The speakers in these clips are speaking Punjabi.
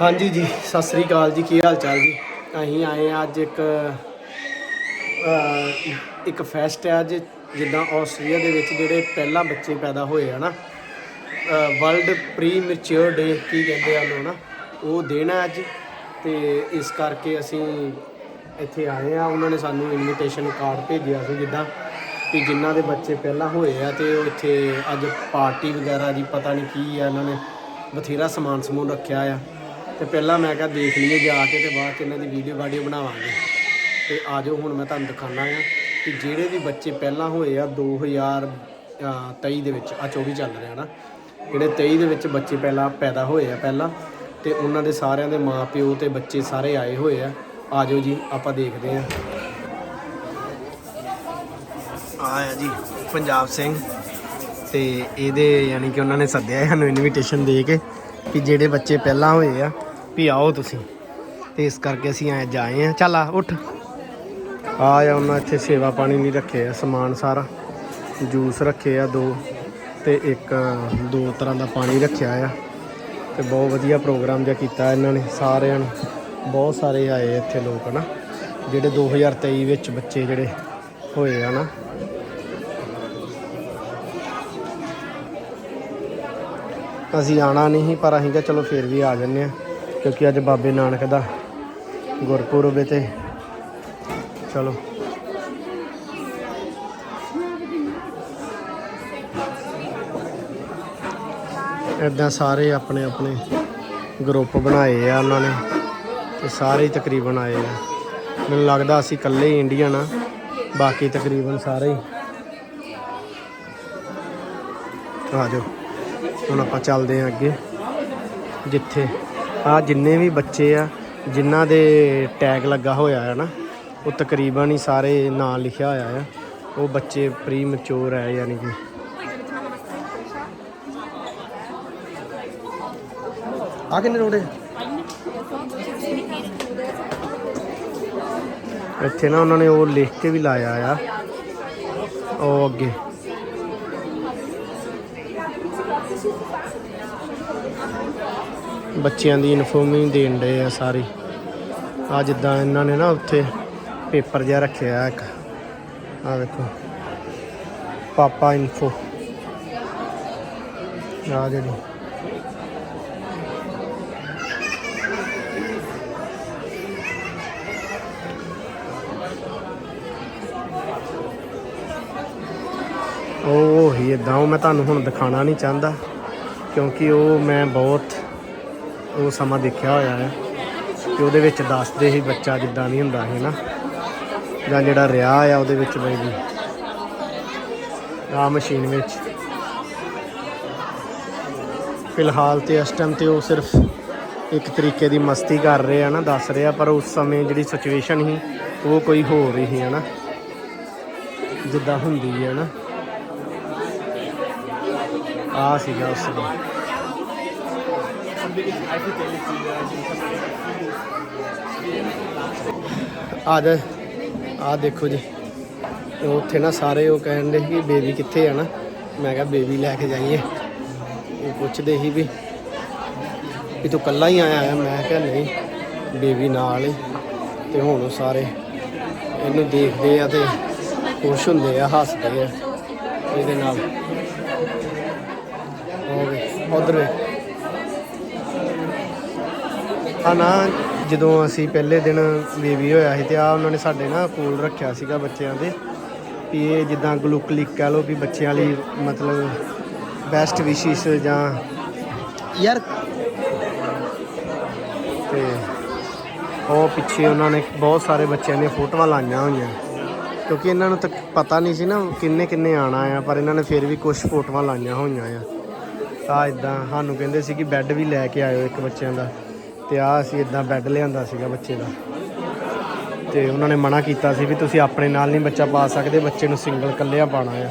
ਹਾਂਜੀ ਜੀ, ਸਤਿ ਸ੍ਰੀ ਅਕਾਲ ਜੀ, ਕੀ ਹਾਲ ਚਾਲ ਜੀ? ਅਸੀਂ ਆਏ ਹਾਂ ਅੱਜ ਇੱਕ ਇੱਕ ਫੈਸਟ ਹੈ ਅੱਜ, ਜਿੱਦਾਂ ਆਸਟ੍ਰੇਲੀਆ ਦੇ ਵਿੱਚ ਜਿਹੜੇ ਪਹਿਲਾਂ ਬੱਚੇ ਪੈਦਾ ਹੋਏ ਆ ਨਾ ਵਰਲਡ ਪ੍ਰੀ ਮੈਚੁਰ ਡੇ ਕੀ ਕਹਿੰਦੇ ਆ ਲੋ ਨਾ, ਉਹ ਦਿਨ ਹੈ ਅੱਜ। ਤੇ ਇਸ ਕਰਕੇ ਅਸੀਂ ਇੱਥੇ ਆਏ ਆ ਉਹਨਾਂ ਨੇ ਸਾਨੂੰ ਇਨਵੀਟੇਸ਼ਨ ਕਾਰਡ ਭੇਜਿਆ ਸੀ ਜਿੱਦਾਂ ਕਿ ਜਿਨ੍ਹਾਂ ਦੇ ਬੱਚੇ ਪਹਿਲਾਂ ਹੋਏ ਆ ਤੇ ਉਹ ਇੱਥੇ ਅੱਜ ਪਾਰਟੀ ਵਗੈਰਾ ਜੀ, ਪਤਾ ਨਹੀਂ ਕੀ ਆ, ਇਹਨਾਂ ਨੇ ਬਥੇਰਾ ਸਮਾਨ ਸਮੂਨ ਰੱਖਿਆ ਆ। ਤੇ ਪਹਿਲਾਂ ਮੈਂ ਕਿਹਾ ਦੇਖ ਲਈਏ ਜਾ ਕੇ ਤੇ ਬਾਅਦ ਚ ਇਹਨਾਂ ਦੀ ਵੀਡੀਓ ਵਾਡੀਓ ਬਣਾਵਾਂਗੇ। ਤੇ ਆਜੋ ਹੁਣ ਮੈਂ ਤੁਹਾਨੂੰ ਦਿਖਾਣਾ ਆ ਕਿ ਜਿਹੜੇ ਵੀ ਬੱਚੇ ਪਹਿਲਾਂ ਹੋਏ ਆ 2023 ਦੇ ਵਿੱਚ ਆ 24 ਚੱਲ ਰਿਹਾ ਨਾ। ਜਿਹੜੇ 23 ਦੇ ਵਿੱਚ ਬੱਚੇ ਪਹਿਲਾਂ ਪੈਦਾ ਹੋਏ ਆ ਪਹਿਲਾਂ, ਤੇ ਉਹਨਾਂ ਦੇ ਸਾਰਿਆਂ ਦੇ ਮਾਪਿਓ ਤੇ ਬੱਚੇ ਸਾਰੇ ਆਏ ਹੋਏ ਆ। ਆਜੋ ਜੀ, ਆਪਾਂ ਦੇਖਦੇ ਆ। ਆਇਆ ਜੀ, ਪੰਜਾਬ ਸਿੰਘ। ਤੇ ਇਹਦੇ ਯਾਨੀ ਕਿ ਉਹਨਾਂ ਨੇ ਸੱਦਿਆ ਸਾਨੂੰ ਇਨਵੀਟੇਸ਼ਨ ਦੇ ਕੇ ਕਿ ਜਿਹੜੇ ਬੱਚੇ ਪਹਿਲਾਂ ਹੋਏ ਆ ਵੀ ਆਓ ਤੁਸੀਂ। ਤੇ ਇਸ ਕਰਕੇ ਅਸੀਂ ਆਏ ਜਾਏ ਆ ਚੱਲ ਆ, ਉੱਠ। ਆ ਆ ਉਹਨਾਂ ਇੱਥੇ ਸੇਵਾ ਪਾਣੀ ਨਹੀਂ ਰੱਖੇ ਆ, ਸਮਾਨ ਸਾਰਾ। ਜੂਸ ਰੱਖੇ ਆ ਦੋ ਤੇ ਇੱਕ, ਦੋ ਤਰ੍ਹਾਂ ਦਾ ਪਾਣੀ ਰੱਖਿਆ ਆ। ਤੇ ਬਹੁਤ ਵਧੀਆ ਪ੍ਰੋਗਰਾਮ ਜਿਹਾ ਕੀਤਾ ਇਹਨਾਂ ਨੇ ਸਾਰਿਆਂ ਨੂੰ। ਬਹੁਤ ਸਾਰੇ ਆਏ ਇੱਥੇ ਲੋਕ ਨਾ ਜਿਹੜੇ 2023 ਵਿੱਚ ਬੱਚੇ ਜਿਹੜੇ ਹੋਏ ਆ ਨਾ ਅਸੀਂ ਆਣਾ ਨਹੀਂ ਸੀ, ਪਰ ਅਸੀਂ ਕਿਹਾ ਚਲੋ ਫੇਰ ਵੀ ਆ ਜੰਨੇ ਆ ਕਿਉਂਕਿ ਅੱਜ ਬਾਬੇ ਨਾਨਕ ਦਾ ਗੁਰਪੁਰਬ ਹੈ ਤੇ ਚਲੋ। ਇਦਾਂ ਸਾਰੇ ਆਪਣੇ ਆਪਣੇ ਗਰੁੱਪ ਬਣਾਏ ਆ ਉਹਨਾਂ ਨੇ ਤੇ ਸਾਰੇ ਹੀ ਤਕਰੀਬਨ ਆਏ ਆ। ਮੈਨੂੰ ਲੱਗਦਾ ਅਸੀਂ ਇਕੱਲੇ ਹੀ ਇੰਡੀਅਨ ਆ, ਬਾਕੀ ਤਕਰੀਬਨ ਸਾਰੇ ਹੀ। ਆ ਜਾਓ, ਹੁਣ ਆਪਾਂ ਚੱਲਦੇ ਹਾਂ ਅੱਗੇ, ਜਿੱਥੇ ਆ ਜਿੰਨੇ ਵੀ ਬੱਚੇ ਆ, ਜਿਨ੍ਹਾਂ ਦੇ ਟੈਗ ਲੱਗਾ ਹੋਇਆ ਹੈ ਨਾ, ਉਹ ਤਕਰੀਬਨ ਹੀ ਸਾਰੇ ਨਾਂ ਲਿਖਿਆ ਹੋਇਆ ਆ। ਉਹ ਬੱਚੇ ਪ੍ਰੀ ਮੈਚੁਰ ਹੈ ਯਾਨੀ ਕਿ। ਆ ਕਿੰਨੇ ਰੋੜੇ ਇੱਥੇ ਨਾ ਉਹਨਾਂ ਨੇ ਉਹ ਲਿਖ ਕੇ ਵੀ ਲਾਇਆ ਆ। ਉਹ ਅੱਗੇ। ਬੱਚਿਆਂ ਦੀ ਇਨਫੋਰਮੇਸ਼ਨ ਦੇਣ ਦੇ ਆ ਸਾਰੀ। ਆ ਜਿੱਦਾਂ ਇਹਨਾਂ ਨੇ ਨਾ ਉੱਥੇ ਪੇਪਰ ਜਿਹਾ ਰੱਖਿਆ ਇੱਕ। ਆ ਦੇਖੋ, ਪਾਪਾ ਇਨਫੋ ਆ ਜਿਹੜੀ। ਉਹ ਹੀ ਇਦਾਂ ਉਹ ਮੈਂ ਤੁਹਾਨੂੰ ਹੁਣ ਦਿਖਾਣਾ ਨਹੀਂ ਚਾਹੁੰਦਾ, ਕਿਉਂਕਿ ਉਹ ਮੈਂ ਬਹੁਤ ਉਹ ਸਮਾਂ ਦੇਖਿਆ ਹੋਇਆ ਹੈ ਕਿ ਉਹਦੇ ਵਿੱਚ ਦੱਸਦੇ ਸੀ ਬੱਚਾ ਜਿੱਦਾਂ ਨਹੀਂ ਹੁੰਦਾ ਸੀ ਨਾ, ਜਾਂ ਜਿਹੜਾ ਰਿਹਾ ਆ ਉਹਦੇ ਵਿੱਚ ਬਈ ਜੀ। ਆ ਮਸ਼ੀਨ ਵਿੱਚ। ਫਿਲਹਾਲ ਤੇ ਇਸ ਟਾਈਮ ਤੇ ਉਹ ਸਿਰਫ ਇੱਕ ਤਰੀਕੇ ਦੀ ਮਸਤੀ ਕਰ ਰਹੇ ਆ ਨਾ, ਦੱਸ ਰਿਹਾ ਪਰ ਉਸ ਸਮੇਂ ਜਿਹੜੀ ਸਿਚੁਏਸ਼ਨ ਸੀ, ਉਹ ਕੋਈ ਹੋਰ ਹੀ ਸੀ ਨਾ। ਜਿੱਦਾਂ ਹੁੰਦੀ ਹੈ ਨਾ। ਆ ਸੀਗਾ ਉਸ ਸਮੇਂ। ਆ ਜਾ, ਆ ਦੇਖੋ ਜੀ। ਉੱਥੇ ਨਾ ਸਾਰੇ ਉਹ ਕਹਿਣ ਦੇ ਸੀ ਕਿ ਬੇਬੀ ਕਿੱਥੇ ਆ ਨਾ? ਮੈਂ ਕਿਹਾ ਬੇਬੀ ਲੈ ਕੇ ਜਾਈਏ। ਉਹ ਪੁੱਛਦੇ ਸੀ ਵੀ ਵੀ ਤੂੰ ਕੱਲਾ ਹੀ ਆਇਆ ਆ? ਮੈਂ ਕਿਹਾ ਨਹੀਂ, ਬੇਬੀ ਨਾਲ ਹੀ। ਤੇ ਹੁਣ ਉਹ ਸਾਰੇ ਇਹਨੂੰ ਦੇਖਦੇ ਆ ਤੇ ਖੁਸ਼ ਹੁੰਦੇ ਆ, ਹੱਸਦੇ ਆ। ਇਹਦੇ ਨਾਲ। ਹੋਵੇ ਉਧਰ ਵੇ। ਆ ਨਾ, ਜਦੋਂ ਅਸੀਂ ਪਹਿਲੇ ਦਿਨ ਬੇਬੀ ਹੋਇਆ ਸੀ ਤੇ ਆ ਉਹਨਾਂ ਨੇ ਸਾਡੇ ਨਾ ਕੋਲ ਰੱਖਿਆ ਸੀਗਾ ਬੱਚਿਆਂ ਦੇ, ਵੀ ਇਹ ਜਿੱਦਾਂ ਗਲੂਕਲਿਕ ਕਹਿ ਲਓ ਵੀ ਬੱਚਿਆਂ ਲਈ ਮਤਲਬ ਬੈਸਟ ਵਿਸ਼ੇਸ ਜਾਂ ਯਾਰ ਤੇ ਉਹ ਪਿੱਛੇ ਉਹਨਾਂ ਨੇ ਬਹੁਤ ਸਾਰੇ ਬੱਚਿਆਂ ਦੀਆਂ ਫੋਟੋਆਂ ਲਾਈਆਂ ਹੋਈਆਂ, ਕਿਉਂਕਿ ਇਹਨਾਂ ਨੂੰ ਤਾਂ ਪਤਾ ਨਹੀਂ ਸੀ ਨਾ ਕਿੰਨੇ ਕਿੰਨੇ ਆਣਾ ਆ, ਪਰ ਇਹਨਾਂ ਨੇ ਫਿਰ ਵੀ ਕੁਝ ਫੋਟੋਆਂ ਲਾਈਆਂ ਹੋਈਆਂ ਆ। ਆ ਇਦਾਂ ਸਾਨੂੰ ਕਹਿੰਦੇ ਸੀ ਕਿ ਬੈੱਡ ਵੀ ਲੈ ਕੇ ਆਇਓ ਇੱਕ ਬੱਚਿਆਂ ਦਾ। ਤੇ ਆ ਅਸੀਂ ਇਦਾਂ ਬੈੱਡ ਲਿਆਂਦਾ ਸੀਗਾ ਬੱਚੇ ਦਾ। ਤੇ ਉਹਨਾਂ ਨੇ ਮਨਾ ਕੀਤਾ ਸੀ ਵੀ ਤੁਸੀਂ ਆਪਣੇ ਨਾਲ ਨਹੀਂ ਬੱਚਾ ਪਾ ਸਕਦੇ, ਬੱਚੇ ਨੂੰ ਸਿੰਗਲ ਕੱਲਿਆ ਪਾਣਾ ਆ।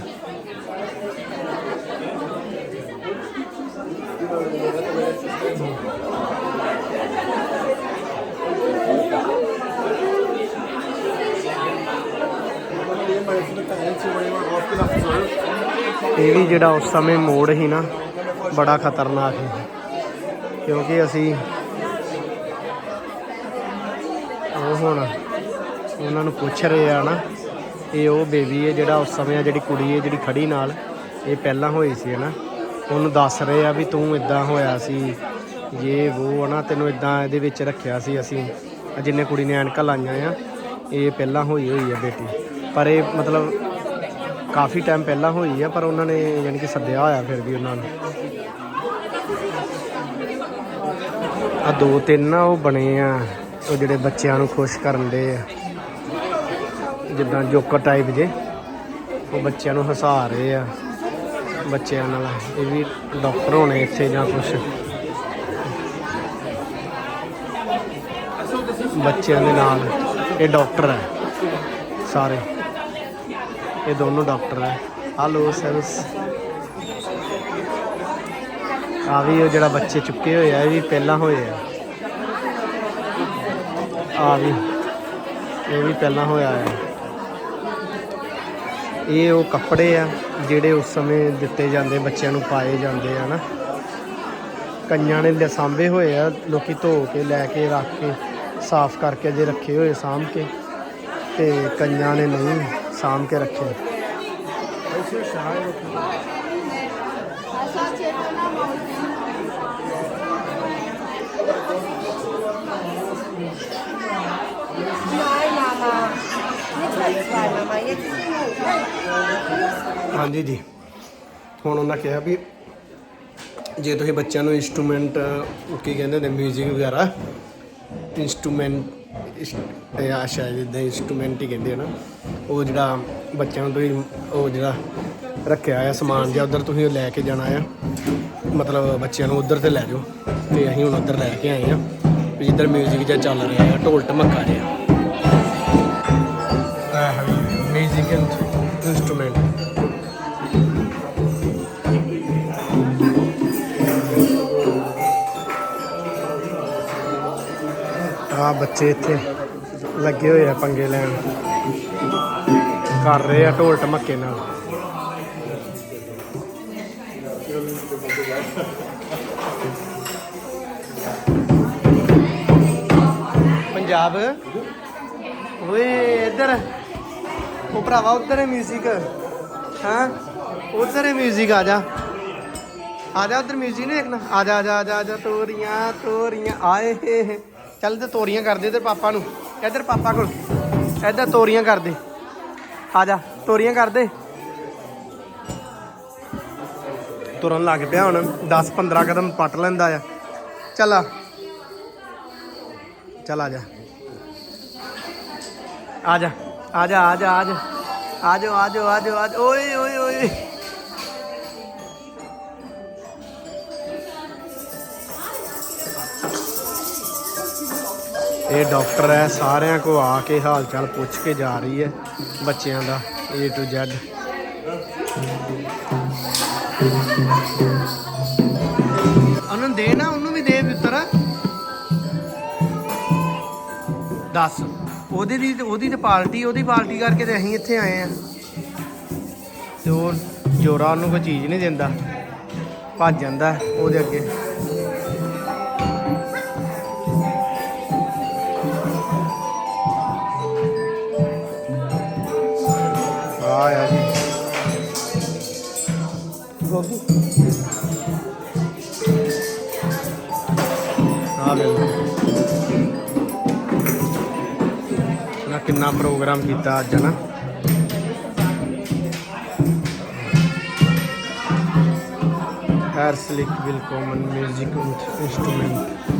ਇਹ ਵੀ ਜਿਹੜਾ ਉਸ ਸਮੇਂ ਮੋੜ ਸੀ ਨਾ, ਬੜਾ ਖਤਰਨਾਕ ਸੀ। ਕਿਉਂਕਿ ਅਸੀਂ ਉਹ ਹੁਣ ਉਹਨਾਂ ਨੂੰ ਪੁੱਛ ਰਹੇ ਆ ਨਾ, ਇਹ ਉਹ ਬੇਬੀ ਹੈ ਜਿਹੜਾ ਉਸ ਸਮੇਂ ਜਿਹੜੀ ਕੁੜੀ ਹੈ ਜਿਹੜੀ ਖੜੀ ਨਾਲ, ਇਹ ਪਹਿਲਾਂ ਹੋਈ ਸੀ ਨਾ ਉਹਨੂੰ ਦੱਸ ਰਹੇ ਆ ਵੀ ਤੂੰ ਇਦਾਂ ਹੋਇਆ ਸੀ ਇਹ ਉਹ ਨਾ ਤੈਨੂੰ ਇਦਾਂ ਇਹਦੇ ਵਿੱਚ ਰੱਖਿਆ ਸੀ ਅਸੀਂ ਜਿੰਨੇ ਕੁੜੀ ਨੇ ਐਨਕਾਂ ਲਾਈਆਂ ਆ, ਇਹ ਪਹਿਲਾਂ ਹੋਈ ਹੋਈ ਆ ਬੇਟੀ। ਪਰ ਇਹ ਮਤਲਬ ਕਾਫੀ ਟਾਈਮ ਪਹਿਲਾਂ ਹੋਈ ਆ, ਪਰ ਉਹਨਾਂ ਨੇ ਯਾਨੀ ਕਿ ਸੱਦਿਆ ਹੋਇਆ ਫਿਰ ਵੀ ਉਹਨਾਂ ਨੂੰ। ਆ ਦੋ ਤਿੰਨ ਨਾ ਉਹ ਬਣੇ ਆ। ਉਹ ਜਿਹੜੇ ਬੱਚਿਆਂ ਨੂੰ ਖੁਸ਼ ਕਰਨ ਦੇ ਆ। ਜਿੱਦਾਂ ਜੋਕਰ ਟਾਈਪ ਜੇ, ਉਹ ਬੱਚਿਆਂ ਨੂੰ ਹਸਾ ਰਹੇ ਆ। ਬੱਚਿਆਂ ਨਾਲ ਇਹ ਵੀ ਡਾਕਟਰ ਹੋਣੇ ਇੱਥੇ ਜਾਂ ਕੁਛ। ਬੱਚਿਆਂ ਦੇ ਨਾਲ ਇਹ ਡਾਕਟਰ ਹੈ ਸਾਰੇ। ਇਹ ਦੋਨੋਂ ਡਾਕਟਰ ਹੈ ਹਲੋ ਸਰਸ ਆ ਵੀ ਉਹ ਜਿਹੜਾ ਬੱਚੇ ਚੁੱਕੇ ਹੋਏ ਆ, ਇਹ ਵੀ ਪਹਿਲਾਂ ਹੋਏ ਆ। ਆ ਵੀ ਇਹ ਵੀ ਪਹਿਲਾਂ ਹੋਇਆ ਹੈ। ਇਹ ਉਹ ਕੱਪੜੇ ਆ, ਜਿਹੜੇ ਉਸ ਸਮੇਂ ਦਿੱਤੇ ਜਾਂਦੇ, ਬੱਚਿਆਂ ਨੂੰ ਪਾਏ ਜਾਂਦੇ ਆ ਨਾ। ਕਈਆਂ ਨੇ ਸਾਂਭੇ ਹੋਏ ਆ, ਲੋਕੀ ਧੋ ਕੇ, ਲੈ ਕੇ, ਰੱਖ ਕੇ, ਸਾਫ਼ ਕਰਕੇ ਜੇ ਰੱਖੇ ਹੋਏ, ਸਾਂਭ ਕੇ। ਤੇ ਕਈਆਂ ਨੇ ਨਹੀਂ ਸਾਂਭ ਕੇ ਰੱਖੇ। Nein, Mama. Nicht mal zwei, Mama. Jetzt ist genug. ਹਾਂਜੀ ਜੀ ਹੁਣ ਉਹਨਾਂ ਕਿਹਾ ਵੀ ਜੇ ਤੁਸੀਂ ਬੱਚਿਆਂ ਨੂੰ ਇਨਸਟਰੂਮੈਂਟ ਕੀ ਕਹਿੰਦੇ ਹੁੰਦੇ 뮤직 ਵਗੈਰਾ ਇਨਸਟਰੂਮੈਂਟ ਇਹ ਆ ਸ਼ਾਇਦ ਇਦਾਂ ਇਨਸਟਰੂਮੈਂਟ ਹੀ ਕਹਿੰਦੇ ਆ ਨਾ ਉਹ ਜਿਹੜਾ ਬੱਚਿਆਂ ਨੂੰ ਤੁਸੀਂ ਉਹ ਜਿਹੜਾ ਰੱਖਿਆ ਆ ਸਮਾਨ ਜਿਹਾ ਉਧਰ ਤੁਸੀਂ ਉਹ ਲੈ ਕੇ ਜਾਣਾ ਆ ਮਤਲਬ ਬੱਚਿਆਂ ਨੂੰ ਉਧਰ ਤੇ ਲੈ ਜਾਓ ਤੇ ਅਸੀਂ ਹੁਣ ਉਧਰ ਲੈ ਕੇ ਆਏ ਆ ਵੀ ਜਿੱਧਰ 뮤직 ਜਿਹਾ ਚੱਲ ਰਿਹਾ ਆ ਢੋਲ ਢਮੱਕਾ ਜਿਹਾ ਆਹ 뮤직 ਇਨਸਟਰੂਮੈਂਟ ਆ ਬੱਚੇ ਇੱਥੇ ਲੱਗੇ ਹੋਏ ਆ ਪੰਗੇ ਲੈਣ ਕਰ ਰਹੇ ਆ ਢੋਲ ਢਮੱਕੇ ਨਾਲ ਪੰਜਾਬ ਓਏ ਇੱਧਰ ਉਹ ਭਰਾਵਾ ਉੱਧਰ ਹੈ 뮤직 ਹਾਂ ਉੱਧਰ ਹੈ 뮤직 ਆ ਜਾ ਆ ਜਾ ਉਧਰ 뮤직 ਨਹੀਂ ਦੇਖਣਾ ਆ ਜਾ ਆ ਜਾ ਆ ਜਾ ਆ ਜਾ ਤੋਰੀਆਂ ਤੋਰੀਆਂ ਆਏ ਹੇ ਚੱਲ ਤੇ ਤੋਰੀਆਂ ਕਰਦੇ ਇਧਰ ਪਾਪਾ ਨੂੰ ਇੱਧਰ ਪਾਪਾ ਕੋਲ ਇੱਧਰ ਤੋਰੀਆਂ ਕਰਦੇ ਆ ਜਾ ਤੋਰੀਆਂ ਕਰਦੇ ਤੁਰਨ ਲੱਗ ਪਿਆ ਹੁਣ 10 15 ਕਦਮ ਪੱਟ ਲੈਂਦਾ ਆ ਚੱਲ ਆ ਚੱਲ ਆ ਜਾ ਆ ਜਾ ਆ ਜਾ ਆ ਜਾ ਆ ਜਾ। ਆ ਜਾ ਆ ਜਾ ਆ ਜਾ ਓਏ ਓਏ ਓਏ। ਇਹ ਡਾਕਟਰ ਹੈ ਸਾਰਿਆਂ ਕੋ ਆ ਕੇ ਹਾਲ ਚਾਲ ਪੁੱਛ ਕੇ ਜਾ ਰਹੀ ਹੈ ਬੱਚਿਆਂ ਦਾ ਏ ਟੂ ਜੈਡ ਉਹਨੂੰ ਦੇ ਨਾ ਉਹਨੂੰ ਵੀ ਦੇ ਪੁੱਤਰ। ਦੱਸ। ਉਹਦੇ ਦੀ ਉਹਦੀ ਤੇ ਪਾਰਟੀ ਉਹਦੀ ਪਾਰਟੀ ਕਰਕੇ ਤੇ ਅਸੀਂ ਇੱਥੇ ਆਏ ਆ। ਤੇ ਉਹ ਜੋਰਾ ਉਹਨੂੰ ਕੋਈ ਚੀਜ਼ ਨਹੀਂ ਦਿੰਦਾ। ਭੱਜ ਜਾਂਦਾ ਉਹਦੇ ਅੱਗੇ। ਕਿੰਨਾ ਪ੍ਰੋਗਰਾਮ ਕੀਤਾ ਅੱਜ ਨਾ ਹੈਰ ਸਲਿਕ ਵਿਲਕੋਮਨ 뮤직 ਇੰਸਟਰੂਮੈਂਟ